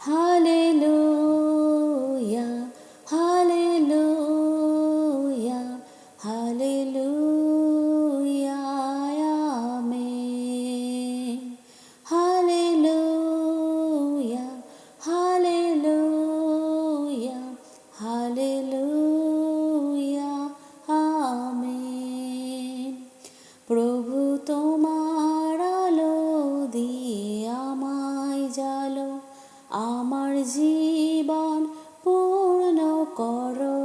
Hallelujah. জীবন পূর্ণ করো।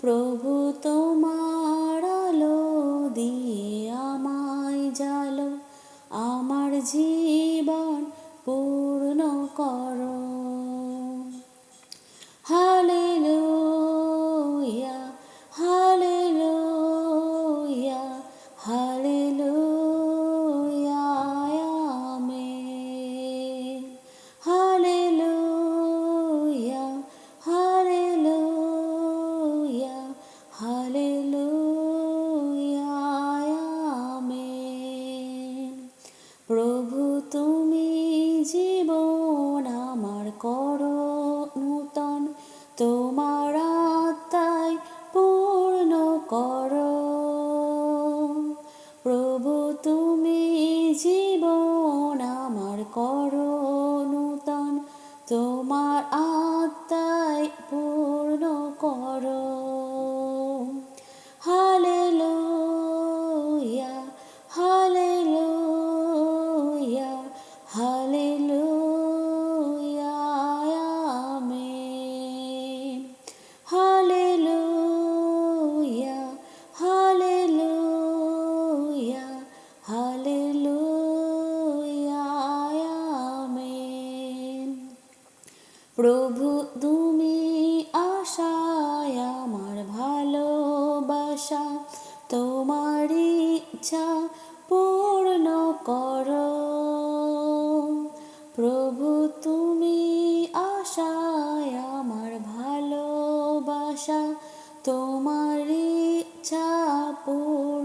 প্রভু তোমার আলো দিয়ে আমায় জালো আমার জীবন তোমার আত্মায় পূর্ণ কর। প্রভু তুমি জীবন আমার কর নূতন তোমার আত্মায় পূর্ণ করো। প্রভু, তুমি আশায় আমার ভালোবাসা। তোমার ইচ্ছা পূর্ণ করো। প্রভু, তুমি আশায় আমার ভালোবাসা। তোমার ইচ্ছা পূর্ণ